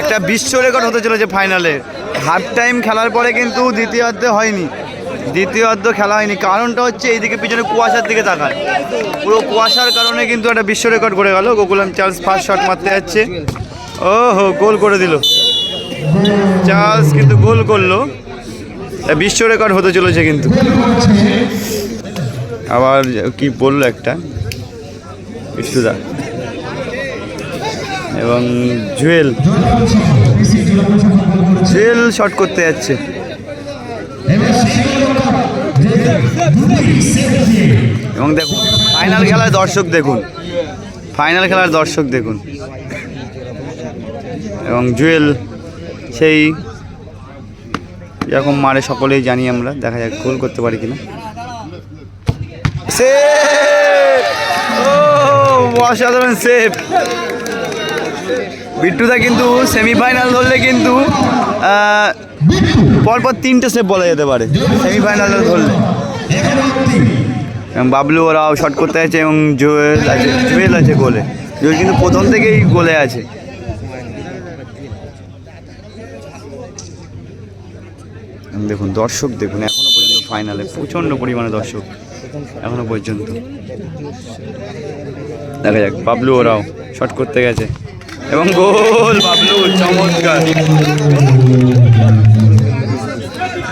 একটা বিশ্ব রেকর্ড হতে চলেছে ফাইনালে। হাফ টাইম খেলার পরে কিন্তু দ্বিতীয়ার্ধে হয়নি। দ্বিতীয় দ্বিতীয়ার্ধ খেলা হয়নি। কারণটা হচ্ছে এইদিকে পিছনে কুয়াশার দিকে তাকান পুরো কুয়াশার কারণে কিন্তু একটা বিশ্ব রেকর্ড করে গেল। গোকুলাম চার্লস ফার্স্ট শট মারতে যাচ্ছে। ও হো গোল করে দিল। চার্লস কিন্তু গোল করল। বিশ্ব রেকর্ড হতে চলেছে কিন্তু। আবার কি বলল একটা? বিষ্ণুদা এবং জুয়েল। জুয়েল শট করতে যাচ্ছে। এবং দেখুন ফাইনাল খেলার দর্শক দেখুন। ফাইনাল খেলার দর্শক দেখুন। এবং জুয়েল সেই এরকম মারে সকলেই জানি আমরা, দেখা যাক গোল করতে পারি কিনা। ও, অসাধারণ সেভ! বিট্টুদা কিন্তু সেমিফাইনাল ধরলে কিন্তু পরপর তিনটে সেভ বলা যেতে পারে সেমিফাইনালে ধরলে। বাবলু ওরাও শট করতে আছে এবং জুয়েল আছে জুয়েল আছে গোলে জুয়েল কিন্তু প্রথম থেকেই গোলে আছে। দেখুন, দর্শক দেখুন, এখনও পর্যন্ত ফাইনালে প্রচণ্ড পরিমাণে দর্শক, এখনও পর্যন্ত। দেখা যাক, বাবলু ওরাও শট করতে গেছে। এবং গোল, বাবলু, চমৎকার।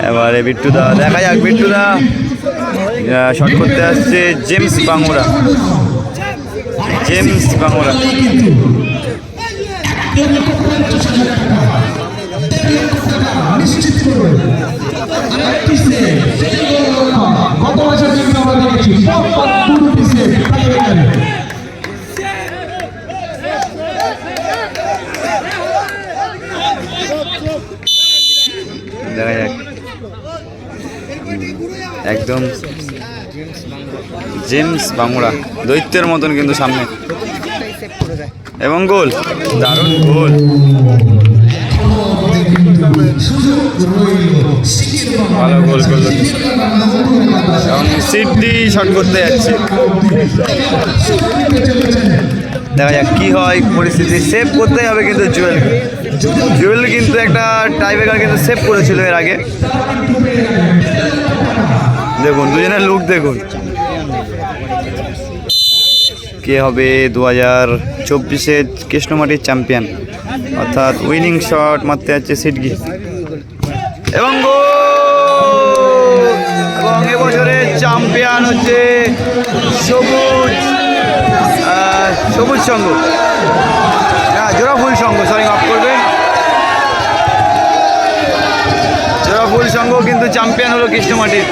এবারে বিট্টুদা, দেখা যাক, বিট্টুদা শট করতে আসছে জেমস বাংলা। জেমস বাংলা। গত একদম জেমস বাংলা দৈত্যের মতন কিন্তু সামনে। এবং গোল দারুণ গোল। ভালো গোল করল। এবং শট করতে যাচ্ছে। দেখা যাক কি হয়, পরিস্থিতি সেভ করতেই হবে কিন্তু জুয়েল। জুয়েল কিন্তু একটা টাইব্রেকার কিন্তু সেভ করেছিল এর আগে। দেখুন, দুজনের লুক দেখুন। কে হবে দু হাজার চব্বিশের কৃষ্ণমাটির চ্যাম্পিয়ন? অর্থাৎ উইনিং শট মারতে যাচ্ছে সিটগি এবং এবং এবছরের চ্যাম্পিয়ন হচ্ছে সবুজ সবুজ সংঘ হ্যাঁ জোড়াফুল সংঘ সরি মাফ করবেন। জোড়াফুল সংঘ কিন্তু চ্যাম্পিয়ন হলো কৃষ্ণমাটির।